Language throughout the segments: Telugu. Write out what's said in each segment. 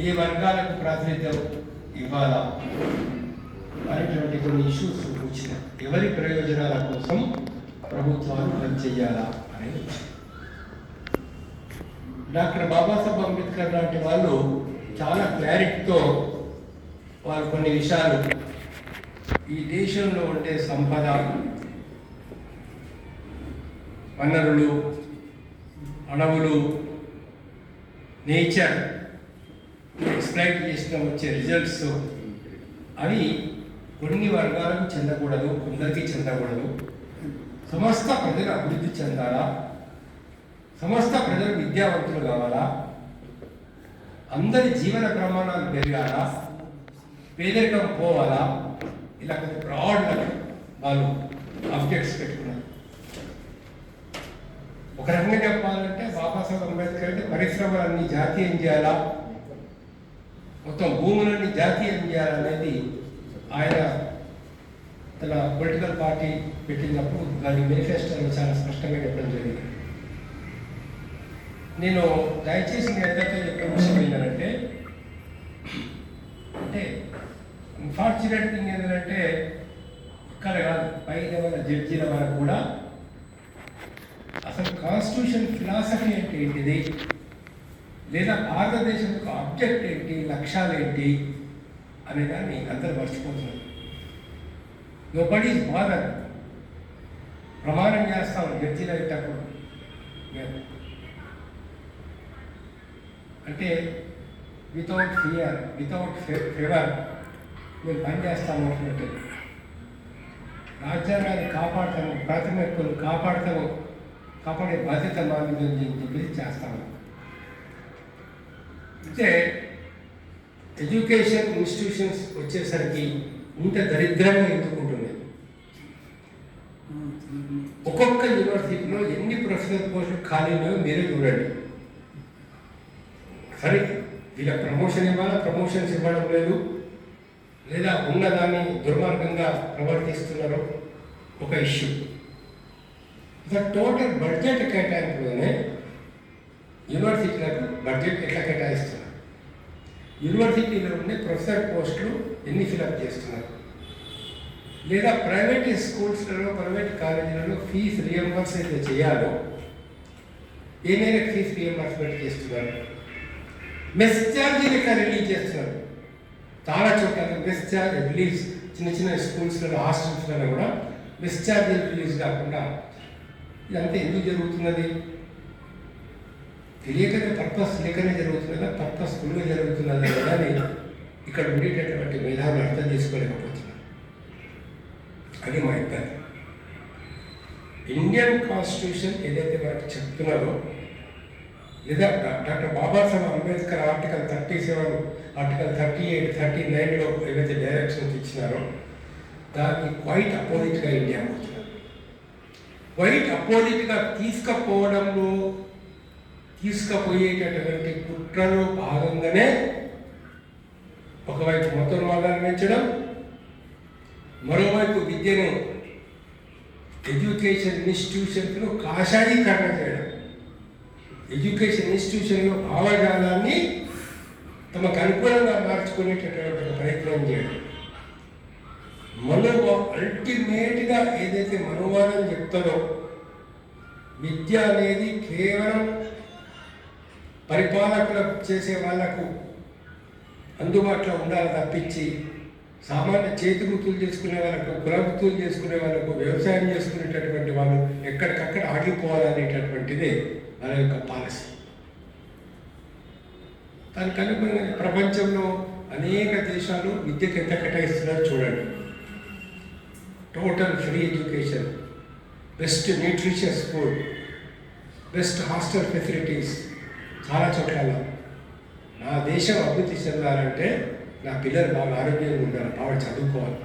ఈ వర్గాలకు ప్రాతినిధ్యం ఇవ్వాలా? అనేటువంటి కొన్ని ఇష్యూస్ వచ్చిన ఎవరి ప్రయోజనాల కోసం ప్రభుత్వాలు పనిచేయాలా అనేది డాక్టర్ బాబాసాహెబ్ అంబేద్కర్ లాంటి వాళ్ళు చాలా క్లారిటీతో వారు కొన్ని విషయాలు ఈ దేశంలో ఉండే సంపద వనరులు అడవులు నేచర్ ఎక్స్ప్లైట్ చేసిన వచ్చే రిజల్ట్స్ అవి కొన్ని వర్గాలకు చెందకూడదు కొందరికి చెందకూడదు. సమస్త ప్రజలు అభివృద్ధి చెందాలా? సమస్త ప్రజలు విద్యావంతులు కావాలా? అందరి జీవన ప్రమాణాలు పెరగాలా? పేదరికం పోవాలా? ఇలా కొన్ని బ్రాడ్ వాళ్ళు ఆబ్జెక్ట్స్ పెట్టుకున్నారు. ఒక రకంగా చెప్పాలంటే బాబాసాహెబ్ అంబేద్కర్ అంటే పరిశ్రమలన్నీ జాతీయం చేయాలా? మొత్తం భూములన్నీ జాతీయం చేయాలనేది ఆయన తన పొలిటికల్ పార్టీ పెట్టినప్పుడు దాని మేనిఫెస్టోలో చాలా స్పష్టంగా చెప్పడం జరిగింది. నేను దయచేసి నేను ఎంతతో చెప్పే విషయం ఏంటంటే అంటే అన్ఫార్చునేట్ థింగ్ ఏంటంటే ఇక్కడ కాదు పై లెవెల్ జడ్జీల వరకు కూడా అసలు కాన్స్టిట్యూషన్ ఫిలాసఫీ అంటే ఏంటిది? లేదా భారతదేశం యొక్క ఆబ్జెక్ట్ ఏంటి? లక్ష్యాలు ఏంటి? అనే దాన్ని అందరు మర్చిపోతున్నారు. నోబడీ బాధర్ ప్రమాణం చేస్తాం జడ్జీలు అయ్యేటప్పుడు మేము అంటే వితౌట్ ఫియర్ వితౌట్ ఫేవర్ మేము పని చేస్తాము అనుకుంటే రాజ్యాంగాన్ని కాపాడతాము ప్రాథమిక కాపాడతాము కాపాడే బాధ్యత మా మీద ఉంది చేస్తాము. అయితే ఎడ్యుకేషన్ ఇన్స్టిట్యూషన్స్ వచ్చేసరికి ఇంత దరిద్రంగా ఎందుకుంటున్నాయి ఒక్కొక్క యూనివర్సిటీలో ఎన్ని ప్రొఫెసర్ పోస్టులు ఖాళీ ఉన్నాయో మీరే చూడండి. సరే వీళ్ళ ప్రమోషన్ ఇవ్వాలా? ప్రమోషన్స్ ఇవ్వడం లేదు. లేదా ఉన్నదాన్ని దుర్మార్గంగా ప్రవర్తిస్తున్నారు. ఒక ఇష్యూ. ద టోటల్ బడ్జెట్ కేటాయింపులోనే యూనివర్సిటీలకు బడ్జెట్ ఎట్లా కేటాయిస్తున్నారు యూనివర్సిటీలో ఉండే ప్రొఫెసర్ పోస్టులు ఎన్ని ఫిలప్ చేస్తున్నారు? లేదా ప్రైవేట్ స్కూల్స్లలో ప్రైవేట్ కాలేజీలలో ఫీజు రియంబర్స్ అయితే చేయాలో? ఏ మేరకు ఫీజు రియంబర్స్మెంట్ చేస్తున్నారు మెస్ ఛార్జీలు ఇక్కడ రిలీజ్ చేస్తున్నారు? చాలా చోట్ల మెస్ ఛార్జ్ రిలీజ్ చిన్న చిన్న స్కూల్స్లలో హాస్టల్స్లలో కూడా మెస్ ఛార్జీలు రిలీజ్ కాకుండా ఇదంతా ఎందుకు జరుగుతున్నది? తెలియకనే పర్పస్ లేకనే జరుగుతున్నదా? పర్పస్ఫుల్గా జరుగుతున్నదా? అని ఇక్కడ ఉండేటటువంటి మేధావులు అర్థం చేసుకోలేకపోతున్నారు. అది మా ఇబ్బంది. ఇండియన్ కాన్స్టిట్యూషన్ ఏదైతే మనకు చెప్తున్నారో లేదా doctor doctor Babasaheb Ambedkar article thirty seven article thirty eight thirty నైన్లో ఏవైతే డైరెక్షన్స్ ఇచ్చినారో దానికి క్వైట్ అపోజిట్గా ఇండియా అవుతుంది వైట్ అపోజిట్గా తీసుకపోవడంలో తీసుకుపోయేటటువంటి కుట్రలో భాగంగానే ఒకవైపు మతం పెంచడం మరోవైపు విద్యను ఎడ్యుకేషన్ ఇన్స్టిట్యూషన్స్లో కాషాయీకరణ చేయడం. ఎడ్యుకేషన్ ఇన్స్టిట్యూషన్లో భావజాలాన్ని తమకు అనుకూలంగా మార్చుకునేటటువంటి ప్రయత్నం చేయడం. మనో అల్టిమేట్గా ఏదైతే మనువాదం చెప్తారో విద్య అనేది కేవలం పరిపాలకులు చేసే వాళ్ళకు అందుబాటులో ఉండాలి తప్పించి సామాన్య చేతి వృత్తులు చేసుకునే వాళ్ళకు కుల వృత్తులు చేసుకునే వాళ్ళకు వ్యవసాయం చేసుకునేటటువంటి వాళ్ళు ఎక్కడికక్కడ ఆగిపోవాలనేటటువంటిది మన యొక్క పాలసీ దానికి అనుగుణంగా ప్రపంచంలో అనేక దేశాలు విద్యకు ఎంత కేటాయిస్తున్నారో చూడండి. Total free education best nutritious food best hostel facilities చాలా చోట్ల నా దేశం అభివృద్ధి చెందాలంటే నా పిల్లలు బాగా ఆరోగ్యంగా ఉండాలి బాగా చదువుకోవాలి.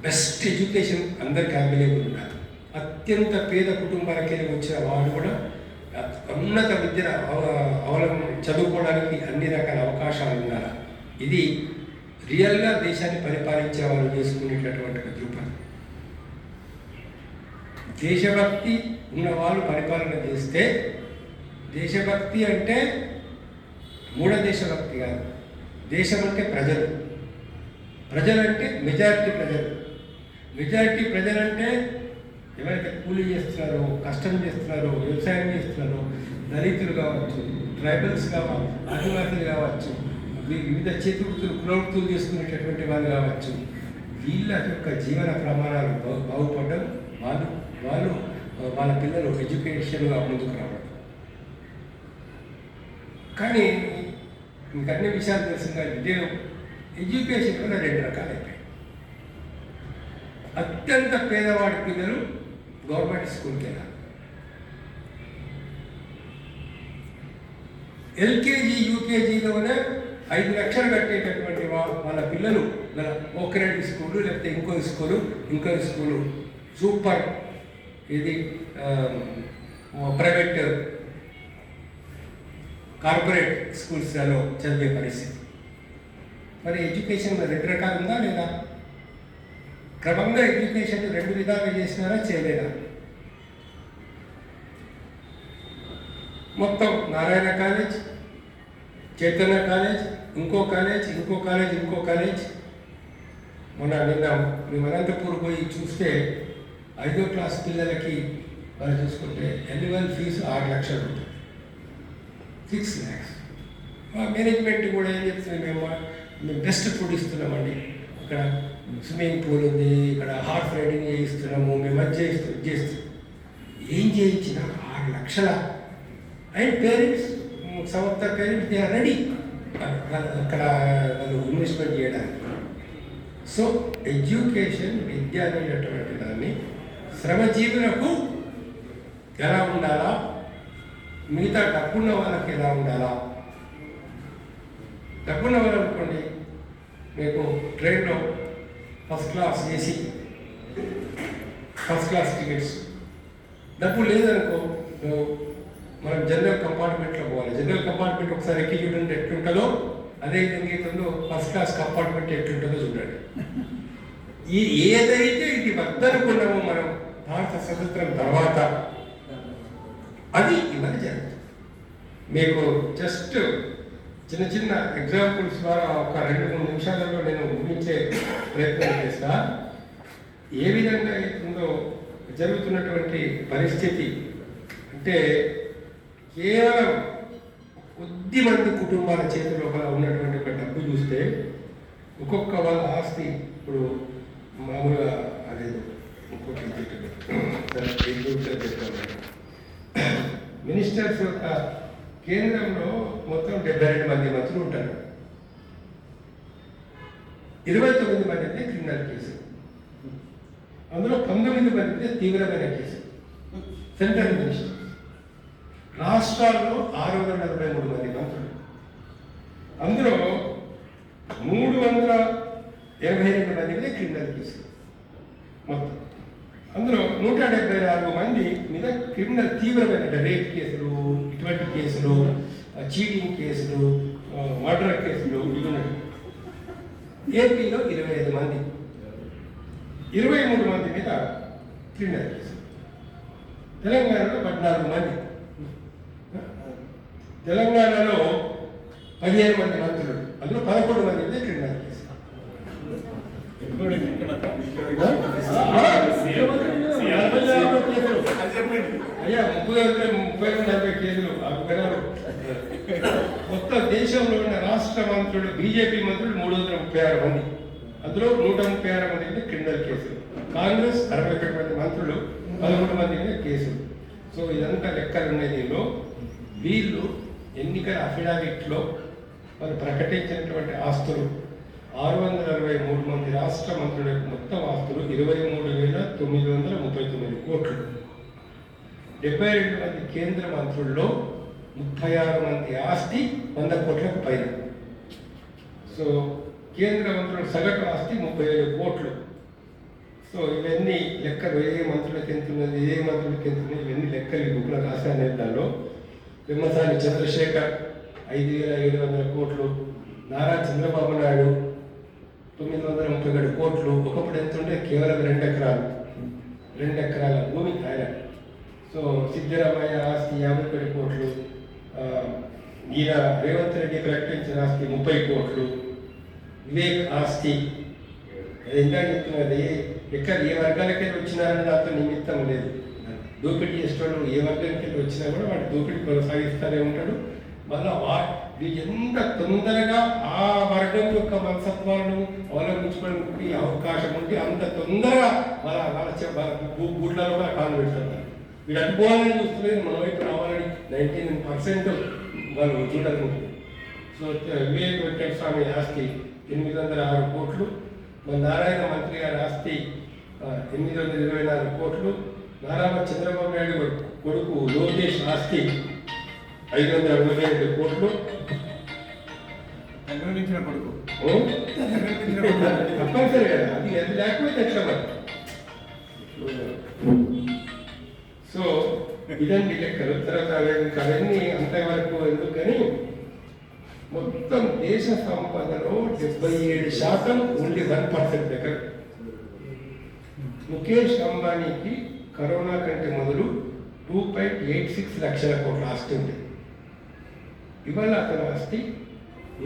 బెస్ట్ ఎడ్యుకేషన్ అందరికి అవైలబుల్ ఉండాలి. అత్యంత పేద కుటుంబాలకి వచ్చిన వాళ్ళు కూడా ఉన్నత విద్యను అవ- అవలం చదువుకోవడానికి అన్ని రకాల అవకాశాలు ఉండాలి. ఇది రియల్గా దేశాన్ని పరిపాలించే వాళ్ళు చేసుకునేటటువంటి ఒక దృక్పథం. దేశభక్తి ఉన్న వాళ్ళు పరిపాలన చేస్తే దేశభక్తి అంటే మూఢ దేశభక్తి కాదు. దేశం అంటే ప్రజలు. ప్రజలంటే మెజారిటీ ప్రజలు. మెజారిటీ ప్రజలంటే ఎవరైతే కూలీ చేస్తున్నారో కష్టం చేస్తున్నారో వ్యవసాయం చేస్తున్నారో దళితులు కావచ్చు ట్రైబల్స్ కావచ్చు ఆదివాసులు కావచ్చు వివిధ చేతి వృత్తులు కులవృత్తులు చేసుకునేటటువంటి వాళ్ళు కావచ్చు. వీళ్ళ యొక్క జీవన ప్రమాణాలు బాగుపడడం వాళ్ళు వాళ్ళు వాళ్ళ పిల్లలు ఎడ్యుకేషన్గా ముందుకు రావడం. కానీ మీకు అన్ని విషయాలు తెలిసిందా ఇదే ఎడ్యుకేషన్ కూడా రెండు రకాలు అయిపోయాయి అత్యంత పేదవాడి పిల్లలు గవర్నమెంట్ స్కూల్కి వెళ్ళాలి. ఎల్కేజీ యూకేజీలోనే ఐదు లక్షలు కట్టేటటువంటి వాళ్ళ పిల్లలు మన స్కూలు లేకపోతే ఇంకో స్కూలు ఇంకో స్కూలు. సూపర్. ఇది ప్రైవేట్ కార్పొరేట్ స్కూల్స్లలో చదివే పరిస్థితి. మరి ఎడ్యుకేషన్ రెండు రకాలు ఉందా లేదా? క్రమంగా ఎడ్యుకేషన్ రెండు విధాలు చేసినారా చేయలేదా? మొత్తం నారాయణ కాలేజ్ చైతన్య కాలేజ్ ఇంకో కాలేజ్ ఇంకో కాలేజ్ ఇంకో కాలేజ్ మొన్న నిన్న మేము అనంతపూర్ పోయి చూస్తే ఐదో క్లాస్ పిల్లలకి వాళ్ళు చూసుకుంటే ఎన్యువల్ ఫీజు ఆరు లక్షలు ఉంటుంది. సిక్స్ ల్యాక్స్ మేనేజ్మెంట్ కూడా ఏం చెప్తుంది మేము మేము బెస్ట్ ఫుడ్ ఇస్తున్నామండి. ఇక్కడ స్విమ్మింగ్ పూల్ ఉంది ఇక్కడ హార్స్ రైడింగ్ చేయిస్తున్నాము మేము అది చేయిస్తూ చేస్తాం ఏం చేయించినా ఆరు లక్షల. And parents some of the parents they are ready అక్కడ వాళ్ళు ఇన్వెస్ట్మెంట్ చేయడానికి. సో ఎడ్యుకేషన్ విద్య అనేటటువంటి దాన్ని శ్రమజీవులకు ఎలా ఉండాలా? మిగతా డబ్బున్న వాళ్ళకి ఎలా ఉండాలా? డబ్బున్న వాళ్ళు అనుకోండి మీకు ట్రైన్లో first class AC first class tickets డబ్బు లేదనుకో నువ్వు మనం జనరల్ కంపార్ట్మెంట్లో పోవాలి. జనరల్ కంపార్ట్మెంట్ ఒకసారి ఎక్కి చూడండి ఎట్లుంటుందో అదే విధంగా ఫస్ట్ క్లాస్ కంపార్ట్మెంట్ ఎట్లుంటుందో చూడండి. ఈ ఏదైతే ఇది వద్దనుకున్నామో మనం భారత స్వతంత్రం తర్వాత అది ఇవన్నీ జరుగుతుంది. మీకు జస్ట్ చిన్న చిన్న ఎగ్జాంపుల్స్ ద్వారా ఒక రెండు మూడు నిమిషాలలో నేను ముగించే ప్రయత్నం చేస్తా. ఏ విధంగా అవుతుందో జరుగుతున్నటువంటి పరిస్థితి అంటే కేవలం కొద్ది మంది కుటుంబాల చేతిలో ఉన్నటువంటి ఒక డబ్బు చూస్తే ఒక్కొక్క వాళ్ళ ఆస్తి ఇప్పుడు మామూలుగా అదే ఇంకోటి మినిస్టర్స్ యొక్క కేంద్రంలో మొత్తం డెబ్బై రెండు మంది మంత్రులు ఉంటారు. ఇరవై తొమ్మిది మంది అయితే క్రిమినల్ కేసు. అందులో పంతొమ్మిది మంది అయితే తీవ్రమైన కేసు. Central minister. రాష్ట్రాల్లో ఆరు వందల నలభై మూడు మంది మంత్రులు అందులో మూడు వందల ఎనభై రెండు మంది క్రిమినల్ కేసులు మొత్తం. అందులో నూట డెబ్బై నాలుగు మంది మీద క్రిమినల్ తీవ్రమైన రేప్ కేసులు ఇటువంటి కేసులు చీటింగ్ కేసులు మర్డర్ కేసులు ఇవి ఉన్నాయి. ఏపీలో ఇరవై ఐదు మంది. ఇరవై మూడు మంది మీద క్రిమినల్ కేసులు తెలంగాణలో పద్నాలుగు మంది. తెలంగాణలో పదిహేను మంది మంత్రులు. అందులో పదకొండు మంది క్రిమినల్ కేసు. అయ్యా ముప్పై ముప్పై వేల నలభై కేసులు ఆ మొత్తం దేశంలో ఉన్న రాష్ట్ర మంత్రులు బీజేపీ మంత్రులు మూడు వందల ముప్పై ఆరు మంది. అందులో నూట ముప్పై ఆరు మంది క్రిమినల్ కేసులు కాంగ్రెస్ అరవై ఒకటి మంది మంత్రులు పదమూడు మంది కేసులు సో ఇదంతా లెక్కలు ఉన్నాయి దీనిలో. వీళ్ళు ఎన్నికల అఫిడవిట్లో వారు ప్రకటించినటువంటి ఆస్తులు ఆరు వందల అరవై మూడు మంది రాష్ట్ర మంత్రుల యొక్క మొత్తం ఆస్తులు ఇరవై మూడు వేల తొమ్మిది వందల ముప్పై తొమ్మిది కోట్లు. డెబ్బై రెండు మంది కేంద్ర మంత్రుల్లో ముప్పై ఆరు మంది ఆస్తి వంద కోట్లకు పైన. సో కేంద్ర మంత్రుల సగటు ఆస్తి ముప్పై ఏడు కోట్లు. సో ఇవన్నీ లెక్కలు ఏ మంత్రులకు ఎంత ఉన్నది ఏ మంత్రులకు ఎంత ఉన్నది ఇవన్నీ లెక్కలు ఈ బుక్లో రాశాను దానిలో విమ్మసాని చంద్రశేఖర్ ఐదు వేల ఏడు వందల కోట్లు నారా చంద్రబాబు నాయుడు తొమ్మిది వందల ముప్పై ఏడు కోట్లు ఒకప్పుడు ఎంత ఉంటే కేవలం రెండు ఎకరాలు. రెండు ఎకరాల భూమి ఆయన. సో సిద్ధరామయ్య ఆస్తి యాభై ఒకటి కోట్లు ఈయన రేవంత్ రెడ్డి ప్రకటించిన ఆస్తి ముప్పై కోట్లు వివేక్ ఆస్తి. అది ఇందాక చెప్తున్నది ఎక్కడ ఏ వర్గాలకైనా వచ్చినారని దాంతో నిమిత్తం లేదు. దోపిడీ చేసేవాడు ఏ వర్గానికి వచ్చినా కూడా వాడు దోపిడీ కొనసాగిస్తూనే ఉంటాడు. మళ్ళీ వా ఎంత తొందరగా ఆ వర్గం యొక్క మనసత్వాలను అవలంబించుకోవడానికి అవకాశం ఉంటే అంత తొందరగా మన వాళ్ళ కూడా కాలు పెడుతున్నారు వీడు అడ్డుకోవాలని చూస్తున్నారు మన వైపు రావాలని నైన్టీన్ పర్సెంట్ వాళ్ళు చూడాలనుకుంటున్నారు సో వివేక్ వెంకటస్వామి ఆస్తి ఎనిమిది వందల ఆరు కోట్లు మన నారాయణ మంత్రి గారి ఆస్తి ఎనిమిది వందల ఇరవై నాలుగు కోట్లు నారాయణ చంద్రబాబు నాయుడు కొడుకు- లోకేష్ ఆస్తి ఐదు వందల అరవై రెండు కోట్లు. సంక్రమించిన కొడుకు. తప్పనిసరి కదా. అది అది లేకపోతే ఎట్లా మరి సో ఇదండి లెక్కలు తర్వాత అవన్నీ అంతవరకు ఎందుకు కానీ మొత్తం దేశ సంపదలో డెబ్బై ఏడు శాతం ఓన్లీ వన్ పర్సెంట్ దగ్గర. ముఖేష్ అంబానీకి కరోనా కంటే మొదలు టూ పాయింట్ ఎయిట్ సిక్స్ లక్షల కోట్ల ఆస్తి ఉంది. ఇవాళ అతని ఆస్తి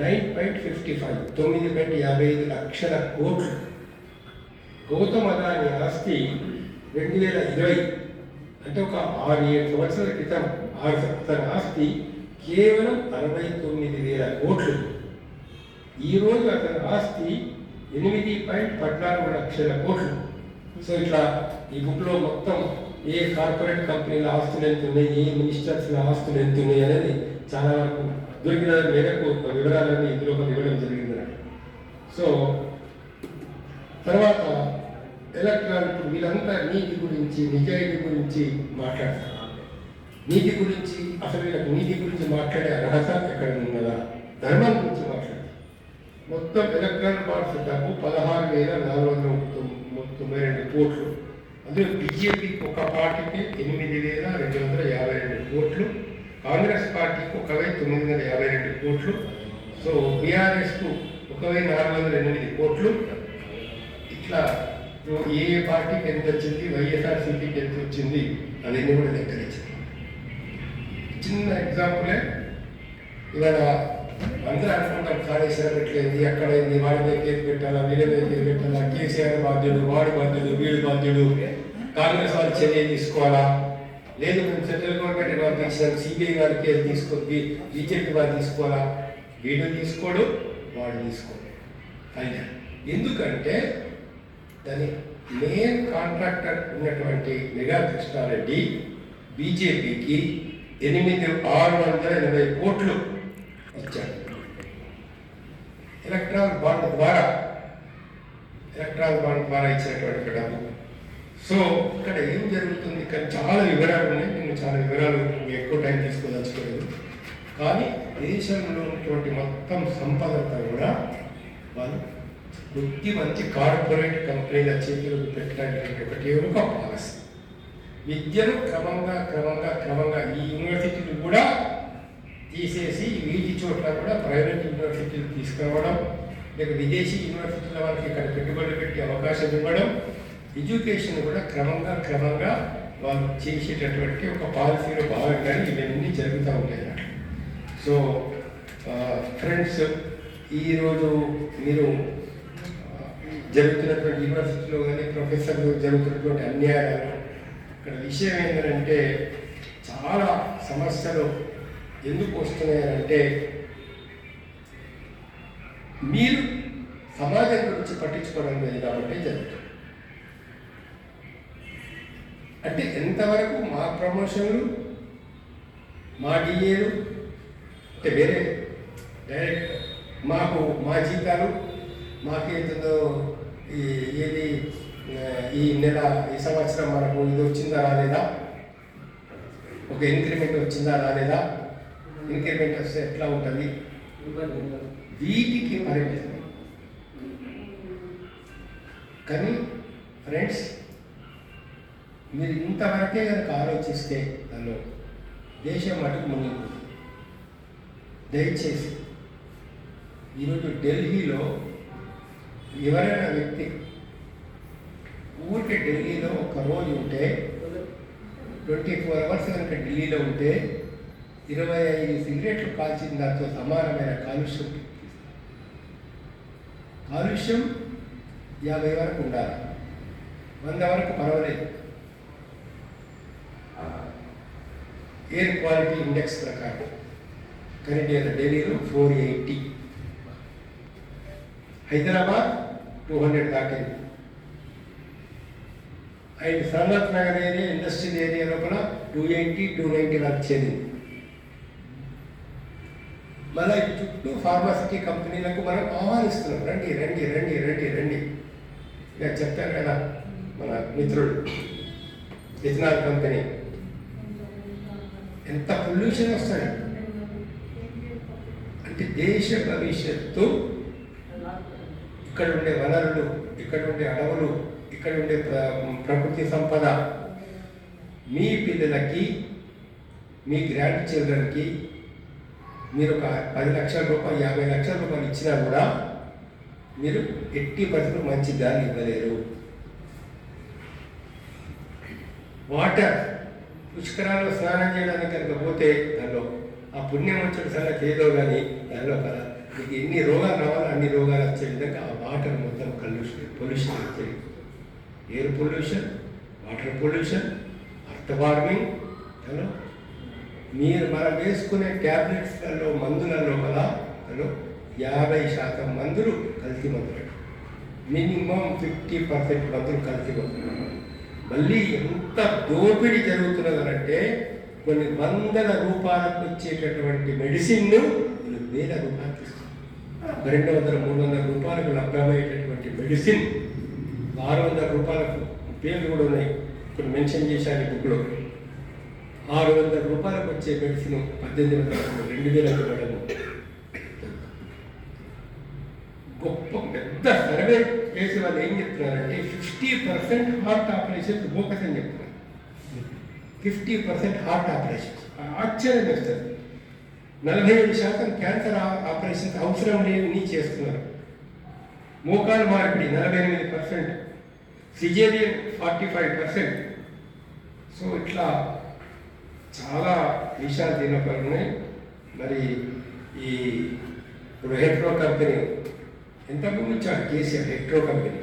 నైన్ పాయింట్ ఫిఫ్టీ ఫైవ్ తొమ్మిది పాయింట్ యాభై ఐదు లక్షల కోట్లు. గౌతమ్ అదాని ఆస్తి రెండు వేల ఇరవై అంటే ఒక ఆరు ఏడు సంవత్సరాల క్రితం ఆరు అతని ఆస్తి కేవలం అరవై తొమ్మిది వేల కోట్లు. ఈరోజు అతని ఆస్తి ఎనిమిది పాయింట్ పద్నాలుగు లక్షల కోట్లు. సో ఇట్లా ఈ బుక్లో మొత్తం ఏ కార్పొరేట్ కంపెనీల ఆస్తులు ఎంత ఉన్నాయి ఏ మినిస్టర్స్ల ఆస్తులు ఎంత ఉన్నాయి అనేది చాలా వరకు దొరికిన మేరకు వివరాలన్నీ ఇందులో ఇవ్వడం జరిగింది. సో తర్వాత ఎలక్ట్రానిక్ వీళ్ళంతా నీతి గురించి నిజాయితీ గురించి మాట్లాడతారు నీతి గురించి అసలు వీళ్ళకి నీతి గురించి మాట్లాడే అర్హత ఎక్కడ ఉన్నదా? ధర్మం గురించి మాట్లాడతారు మొత్తం ఎలక్ట్రానిక్ బాండ్స్ డబ్బు పదహారు వేల నాలుగు వందల తొమ్మిది. తొంభై రెండు కోట్లు. అందులో బీజేపీ ఒక పార్టీకి ఎనిమిది వేల రెండు వందల యాభై రెండు కోట్లు కాంగ్రెస్ పార్టీకి ఒక వెయ్యి తొమ్మిది వందల యాభై రెండు కోట్లు సో బీఆర్ఎస్కు ఒక వెయ్యి నాలుగు వందల ఎనిమిది కోట్లు. ఇట్లా ఏ ఏ పార్టీకి ఎంత వచ్చింది వైఎస్ఆర్సీపీకి ఎంత వచ్చింది అనేది కూడా లెక్కలించింది చిన్న ఎగ్జాంపులే. ఇవాళ అందరూ అనుకుంటాం కాళేశ్వరం పెట్టలేదు ఎక్కడైంది? ఏంది వాడి మీద కేసు పెట్టాలా? వీళ్ళ మీద కేసు పెట్టాలా? కేసీఆర్ బాధ్యుడు వాడు బాధ్యుడు వీడు బాధ్యుడు. కాంగ్రెస్ వాళ్ళు చర్య తీసుకోవాలా? లేదు మేము సెంట్రల్ గవర్నమెంట్ పంపించాం సిబిఐ వారి కేసు తీసుకో బీజేపీ వారు తీసుకోవాలా? వీడు తీసుకోడు వాడు తీసుకోడు. అయినా ఎందుకంటే దాని మెయిన్ కాంట్రాక్టర్ ఉన్నటువంటి మెగా కృష్ణారెడ్డి బీజేపీకి ఎనిమిది ఆరు వందల ఎనభై కోట్లు ఇచ్చాడు ఎలక్ట్రాన్ బాండ్ ద్వారా ఎలక్ట్రాన్ బాండ్ ద్వారా ఇచ్చినటువంటి డబ్బు. సో ఇక్కడ ఏం జరుగుతుంది? ఇక్కడ చాలా వివరాలు ఉన్నాయి. నేను చాలా వివరాలు ఎక్కువ టైం తీసుకోదలుచుకోలేదు. కానీ దేశంలో ఉన్నటువంటి మొత్తం సంపద అంతా కూడా వాళ్ళు వృత్తి మంచి కార్పొరేట్ కంపెనీల చేతిలో పెట్టడానికి ఒకటి ఒక పాలసీ. విద్యను క్రమంగా క్రమంగా క్రమంగా ఈ యూనివర్సిటీలు కూడా తీసేసి వీటి చోట్ల కూడా ప్రైవేట్ యూనివర్సిటీలు తీసుకురావడం లేక విదేశీ యూనివర్సిటీల వాళ్ళకి ఇక్కడ పెట్టుబడులు పెట్టే అవకాశం ఇవ్వడం ఎడ్యుకేషన్ కూడా క్రమంగా క్రమంగా వాళ్ళు చేసేటటువంటి ఒక పాలసీలో భాగంగానే ఇవన్నీ జరుగుతూ ఉంటాయి సో ఫ్రెండ్స్ ఈరోజు మీరు జరుగుతున్నటువంటి యూనివర్సిటీలో కానీ ప్రొఫెసర్లు జరుగుతున్నటువంటి అన్యాయాలు ఇక్కడ విషయం ఏంటంటే చాలా సమస్యలు ఎందుకు వస్తున్నాయంటే మీరు సమాజం గురించి పట్టించుకోవడం లేదు కాబట్టి జరుగుతుంది. అంటే ఎంతవరకు మా ప్రమోషన్లు మా డిఏలు అంటే వేరే డైరెక్ట్ మాకు మా జీతాలు మాకేంటుందో ఈ ఏది ఈ నెల ఈ సంవత్సరం మనకు ఇది వచ్చిందా రాలేదా? ఒక ఇంక్రిమెంట్ వచ్చిందా రాలేదా? ఇంక్రిమెంట్ వస్తే ఎట్లా ఉంటుంది? వీటికి పరిమితం కానీ ఫ్రెండ్స్ మీరు ఇంతవరకే కనుక ఆలోచిస్తే నన్ను దేశం మటుకు మునిగిపోతుంది దయచేసి ఈరోజు ఢిల్లీలో ఎవరైనా వ్యక్తి ఊరికే ఢిల్లీలో ఒక రోజు ఉంటే ట్వంటీ ఫోర్ అవర్స్ కనుక ఢిల్లీలో ఉంటే ఇరవై ఐదు సిగరెట్లు కాల్చిన దాంతో సమానమైన కాలుష్యం కాలుష్యం యాభై వరకు ఉండాలి. వంద వరకు పర్వాలేదు. ఎయిర్ క్వాలిటీ ఇండెక్స్ ప్రకారం. కరెంట్ నేను ఢిల్లీలో four eighty Hyderabad two hundred దాటింది. And Sanath Nagar area industrial area లోపల టూ ఎయిటీ టూ నైంటీ వరకు చేరింది. మన చుట్టూ ఫార్మాసిటీ కంపెనీలకు మనం ఆహ్వానిస్తున్నాం. రండి రండి రండి రండి రండి. నేను చెప్తాను కదా మన మిత్రుడు ఇథనాల్ కంపెనీ. ఎంత పొల్యూషన్ వస్తుంది? అంటే దేశ భవిష్యత్తు ఇక్కడ ఉండే వనరులు ఇక్కడ ఉండే అడవులు ఇక్కడ ఉండే ప్ర- ప్రకృతి సంపద మీ పిల్లలకి మీ గ్రాండ్ చిల్డ్రన్కి మీరు ఒక పది లక్షల రూపాయలు యాభై లక్షల రూపాయలు ఇచ్చినా కూడా మీరు ఎట్టి పరిస్థితులు మంచి గాలి ఇవ్వలేరు. వాటర్ పుష్కరాల్లో స్నానం చేయడానికి కనుక పోతే దానిలో ఆ పుణ్యం వచ్చిన సంగతి ఏదో కానీ దానిలో కదా మీకు ఎన్ని రోగాలు రావాలో అన్ని రోగాలు వచ్చే విధంగా ఆ వాటర్ మొత్తం కల్యూషన్ పొల్యూషన్ వచ్చేది air pollution water pollution earth warming hello మీరు మనం వేసుకునే ట్యాబ్లెట్స్లలో మందులలో లోపల యాభై శాతం మందులు కల్తీ మందులు. మినిమం ఫిఫ్టీ పర్సెంట్ మందులు కల్తీ మందులు. మళ్ళీ ఎంత దోపిడీ జరుగుతున్నదనంటే కొన్ని వందల రూపాయలకు వచ్చేటటువంటి మెడిసిన్ను వీళ్ళు వేల రూపాయలు ఇస్తున్నారు. రెండు వందల మూడు వందల రూపాయలకు లభ్యమయ్యేటటువంటి మెడిసిన్ ఆరు వందల రూపాయలకు పేర్లు కూడా ఉన్నాయి. ఇప్పుడు మెన్షన్ చేశాను బుక్లో. ఆరు వందల రూపాయలకు వచ్చే మెడిసిన్ పద్దెనిమిది వందల రెండు వేలకు ఇవ్వడము గొప్ప పెద్ద సర్వే చేసే వాళ్ళు ఏం చెప్తున్నారంటే fifty percent heart operation bogus అని చెప్తున్నారు. Fifty percent heart operation. ఆశ్చర్యం వేస్తుంది నలభై ఏడు శాతం క్యాన్సర్ ఆపరేషన్స్ అవసరం లేని చేస్తున్నారు. మోకాలు మార్పిడి నలభై ఎనిమిది percent. Caesarean forty five percent. So ఇట్లా చాలా విషయాలు దీనిలో మరి ఈ ఇప్పుడు హెట్రో కంపెనీ ఇంతకుముందు కేసీఆర్ హెట్రో కంపెనీ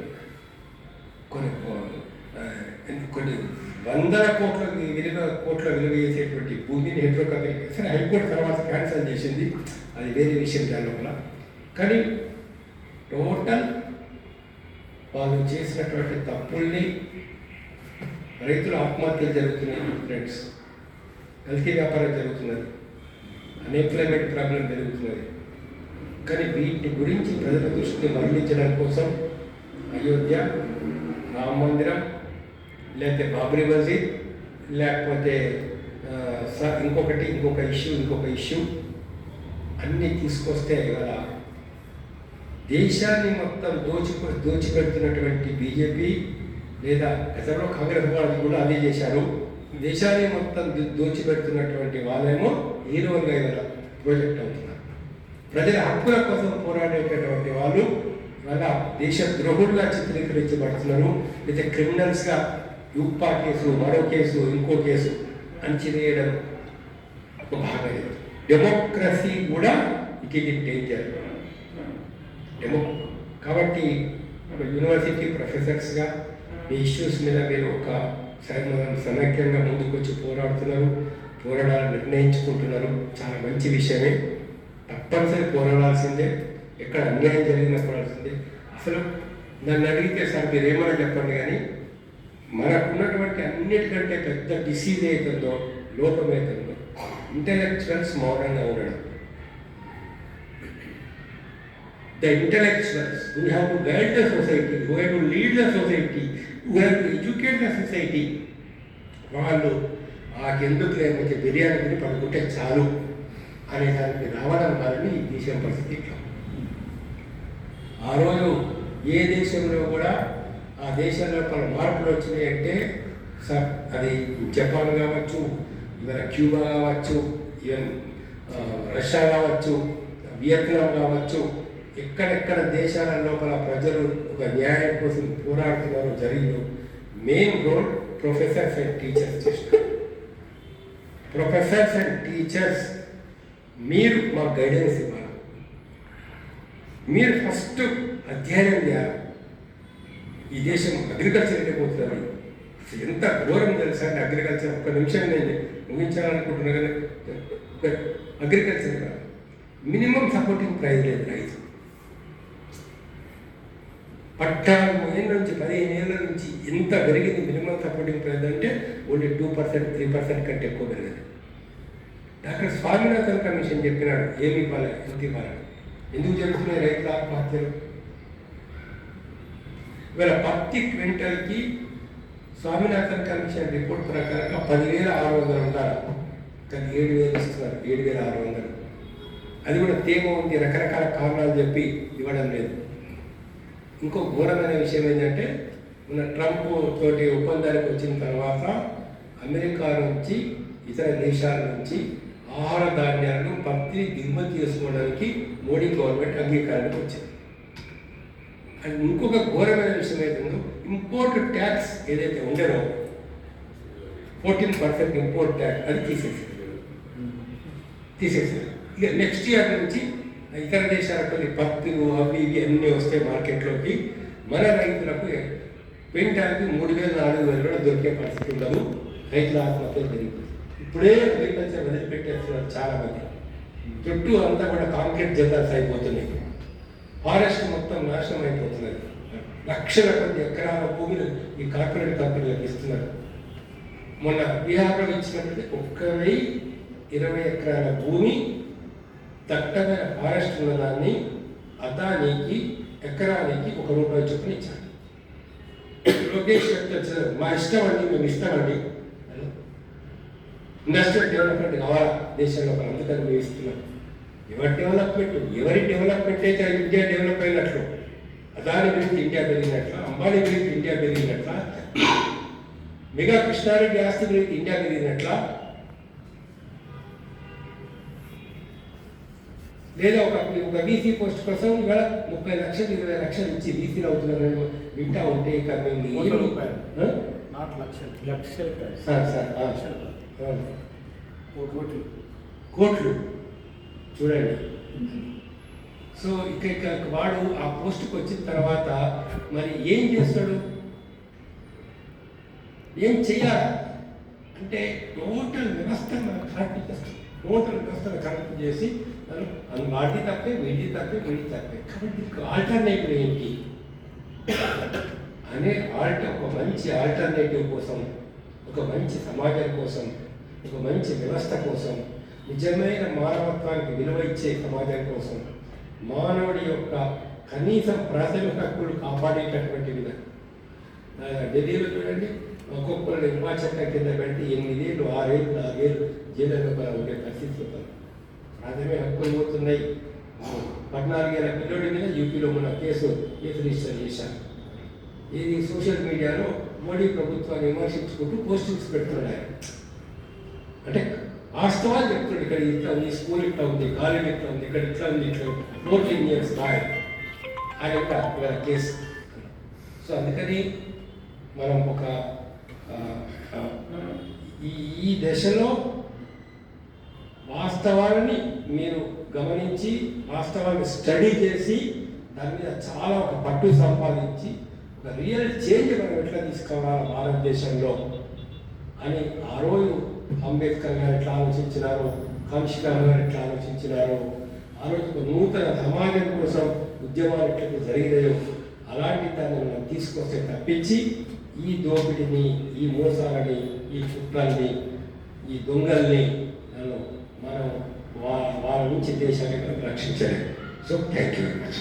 కొన్ని కొన్ని వందల కోట్ల విలువ కోట్ల విలువ చేసేటువంటి భూమిని హెట్రో కంపెనీ సరే హైకోర్టు తర్వాత క్యాన్సిల్ చేసింది. అది వేరే విషయం దాని లోపల. కానీ టోటల్ వాళ్ళు చేసినటువంటి తప్పుల్ని రైతుల ఆత్మహత్యలు జరుగుతున్నాయి. ఫ్రెండ్స్. కల్తీ వ్యాపారం జరుగుతున్నది. అన్ఎంప్లాయ్మెంట్ ప్రాబ్లం జరుగుతున్నది కానీ వీటి గురించి ప్రజల దృష్టిని మరలించడం కోసం అయోధ్య రామ మందిరం లేకపోతే బాబ్రీ మసీద్ లేకపోతే ఇంకొకటి ఇంకొక ఇష్యూ ఇంకొక ఇష్యూ అన్నీ తీసుకొస్తే ఇవాళ దేశాన్ని మొత్తం దోచి దోచిపెడుతున్నటువంటి బీజేపీ లేదా గతంలో కాంగ్రెస్ వాళ్ళు కూడా అదే చేశారు. దేశాన్ని మొత్తం దోచిపెడుతున్నటువంటి వాళ్ళేమో హీరోలుగా ఇవాళ ప్రాజెక్ట్ అవుతున్నారు. ప్రజల హక్కుల కోసం పోరాడేటటువంటి వాళ్ళు వాళ్ళ దేశ ద్రోహుడుగా చిత్రీకరించబడుతున్నారు. లేదా క్రిమినల్స్గా యూపా కేసు మరో కేసు ఇంకో కేసు అంచివేయడం ఒక భాగం డెమోక్రసీ కూడా ఇట్ ఈజ్ డేంజర్ డెమో కాబట్టి యూనివర్సిటీ ప్రొఫెసర్స్గా మీ ఇష్యూస్ మీద మీరు ఒక సమైక్యంగా ముందుకు వచ్చి పోరాడుతున్నారు పోరాడాలని నిర్ణయించుకుంటున్నారు. చాలా మంచి విషయమే. తప్పనిసరి పోరాడాల్సిందే. ఎక్కడ అన్యాయం జరిగిన పోరాడాల్సిందే. అసలు నన్ను అడిగితే సార్ మీరు ఏమని చెప్పండి కానీ మనకున్నటువంటి అన్నిటికంటే పెద్ద డిసీజ్ అవుతుందో లోపం అవుతుందో ఇంటలెక్చువల్స్ మౌనంగా ఉండడం the intellectuals who have to guide the society, who have to lead the society, who have to educate the society, వాళ్ళు ఆకెందుకు లేకపోతే బిర్యానీ తిని పడుకుంటే చాలు అనే దానికి రావడం వలని ఈ దేశం పరిస్థితి ఇట్లా ఆ రోజు ఏ దేశంలో కూడా ఆ దేశంలో పలు మార్పులు వచ్చినాయి అంటే స- అది జపాన్ కావచ్చు ఇవన్న క్యూబా కావచ్చు ఈవెన్ రష్యా కావచ్చు వియత్నాం కావచ్చు ఎక్కడెక్కడ దేశాల లోపల ప్రజలు ఒక న్యాయం కోసం పోరాడుతున్నారు జరిగిందో main role professors and teachers చేసినారు. ప్రొఫెసర్స్ అండ్ టీచర్స్ మీరు మాకు గైడెన్స్ ఇవ్వాలి. మీరు ఫస్ట్ అధ్యయనం చేయాలి. ఈ దేశం అగ్రికల్చర్ వెళ్ళిపోతుంది ఎంత ఘోరం తెలుసా అంటే అగ్రికల్చర్ ఒక్క నిమిషం నేను ముగించాలనుకుంటున్నా కానీ అగ్రికల్చర్ మినిమం సపోర్టింగ్ ప్రైస్ లేదు రైతు. పద్నాలుగు ఏళ్ళ నుంచి పదిహేను ఏళ్ళ నుంచి ఎంత పెరిగింది మినిమం సపోర్టింగ్ ప్రైస్ అంటే only two percent three percent కంటే ఎక్కువ పెరగదు. డాక్టర్ స్వామినాథన్ కమిషన్ చెప్పినాడు ఏమి ఇవ్వాలి ఎంత ఇవ్వాలి? ఎందుకు జరుగుతున్నాయి రైతుల ఆత్మహత్యలు? ఇవాళ పత్తి క్వింటల్కి స్వామినాథన్ కమిషన్ రిపోర్ట్ ప్రకారంగా పదివేల ఆరు వందలు ఉండాలి. కానీ ఏడు వేలు ఇస్తున్నారు ఏడు వేల ఆరు వందలు. అది కూడా తేమ ఉంది రకరకాల కారణాలు చెప్పి ఇవ్వడం లేదు. ఇంకో ఘోరమైన విషయం ఏంటంటే మన ట్రంప్ తోటి ఒప్పందానికి వచ్చిన తర్వాత అమెరికా నుంచి ఇతర దేశాల నుంచి ఆహార ధాన్యాలను పత్తిని దిగుమతి చేసుకోవడానికి మోడీ గవర్నమెంట్ అంగీకారానికి వచ్చింది. అండ్ ఇంకొక ఘోరమైన విషయం ఏంటంటే ఇంపోర్ట్ ట్యాక్స్ ఏదైతే ఉండేనో ఫోర్టీన్ పర్సెంట్ ఇంపోర్ట్ ట్యాక్స్ అది తీసేసింది. తీసేసారు ఇక నెక్స్ట్ ఇయర్ నుంచి ఇతర దేశాలకు కొన్ని పత్తులు అవి ఇవి అన్నీ వస్తాయి మార్కెట్లోకి మన రైతులకు క్వింటాల్కి మూడు వేల నాలుగు వేలు కూడా దొరికే పరిస్థితి ఉండదు. రైతుల ఆత్మహత్యలు పెరిగిపోయి ఇప్పుడే అగ్రికల్చర్ వదిలిపెట్టేస్తున్నారు చాలా మంది చుట్టూ అంతా కూడా కాంక్రీట్ జల్లాస్ అయిపోతున్నాయి ఫారెస్ట్ మొత్తం నాశనం అయిపోతున్నది. లక్షల కొద్ది ఎకరాల భూమిని ఈ కార్పొరేట్ కంపెనీలకు ఇస్తున్నారు. మొన్న బీహార్లో ఇచ్చినట్లయితే ఒక్క వెయ్యి ఇరవై ఎకరాల భూమి దట్టమైన ఫారెస్ట్ ఉన్నదాన్ని అదానికి ఎకరానికి ఒక రూపాయి చొప్పున ఇచ్చాడు లోకేష్ చెప్తారు మా ఇష్టం అండి మేము ఇస్తామండి ఇండస్ట్రియల్ డెవలప్మెంట్ కావాలా? దేశంలో అందుకని మేము ఇస్తున్నాం. ఎవరి డెవలప్మెంట్? ఎవరి డెవలప్మెంట్ అయితే ఇండియా డెవలప్ అయినట్లు? అదాని గురించి ఇండియా పెరిగినట్ల? అంబానీ గురించి ఇండియా పెరిగినట్ల? మెగా కృష్ణారెడ్డి ఆస్తి గురించి ఇండియా పెరిగినట్ల? లేదా ఒక ఒక వీసీ పోస్ట్ కోసం ఇవాళ ముప్పై లక్షలు ఇరవై లక్షలు ఇచ్చి వీసీలు అవుతున్నారని వింటా ఉంటే ఇక మేము. సార్. కోట్లు. చూడండి. సో ఇక ఇక వాడు ఆ పోస్ట్కి వచ్చిన తర్వాత మరి ఏం చేస్తాడు? ఏం చేయాలి అంటే టోటల్ వ్యవస్థను మనం కరెక్ట్ చేస్తాం టోటల్ వ్యవస్థను కరెక్ట్ చేసి మనం అది తప్పే వీటి తప్పే వీడి తప్పే. కాబట్టి ఆల్టర్నేటివ్ ఏంటి? అనే ఆల్ట ఒక మంచి ఆల్టర్నేటివ్ కోసం ఒక మంచి సమాజం కోసం ఒక మంచి వ్యవస్థ కోసం నిజమైన మానవత్వానికి విలువ ఇచ్చే సమాజం కోసం మానవుడి యొక్క కనీసం ప్రాథమిక హక్కులు కాపాడేటటువంటి విధంగా ఢిల్లీలో చూడండి ఒక్కొక్కరు నిర్వాచక కింద పెట్టి ఎనిమిదేళ్ళు ఆరేళ్ళు నాలుగేళ్ళు జైల్లో ఉండే పరిస్థితి ఉంది. ప్రాథమిక హక్కులు పోతున్నాయి. పద్నాలుగేళ్ళ పిల్లోడి మీద యూపీలో మన కేసు కేసు రిజిస్టర్ చేశాను ఇది సోషల్ మీడియాలో మోడీ ప్రభుత్వాన్ని విమర్శించుకుంటూ పోస్టింగ్స్ పెడుతున్నాడు అంటే వాస్తవాలు చెప్తున్నాడు ఇక్కడ ఇట్లా ఉంది స్కూల్ ఇట్లా ఉంది కాలేజ్ ఇట్లా ఉంది ఇక్కడ ఇట్లా ఉంది ఇట్లా ఫోర్టీన్ ఇయర్స్ బాయ్ ఆ యొక్క కేసు. సో అందుకని మనం ఒక ఈ దశలో వాస్తవాన్ని మీరు గమనించి వాస్తవాన్ని స్టడీ చేసి దాని మీద చాలా ఒక పట్టు సంపాదించి ఒక రియల్ చేంజ్ మనం ఎట్లా తీసుకురావాలి భారతదేశంలో అని ఆ రోజు అంబేద్కర్ గారు ఎట్లా ఆలోచించినారో కాంశీరామ్ గారు ఎట్లా ఆలోచించినారో ఆ రోజు ఒక నూతన సమాజం కోసం ఉద్యమాలు ఎట్లయితే జరిగినాయో అలాంటి దాన్ని మనం తీసుకొస్తే తప్పించి ఈ దోపిడిని ఈ మోసాలని ఈ కుట్రల్ని ఈ దొంగల్ని మనం మనం వా- నుంచి దేశాన్ని మనం రక్షించలేము so thank you very much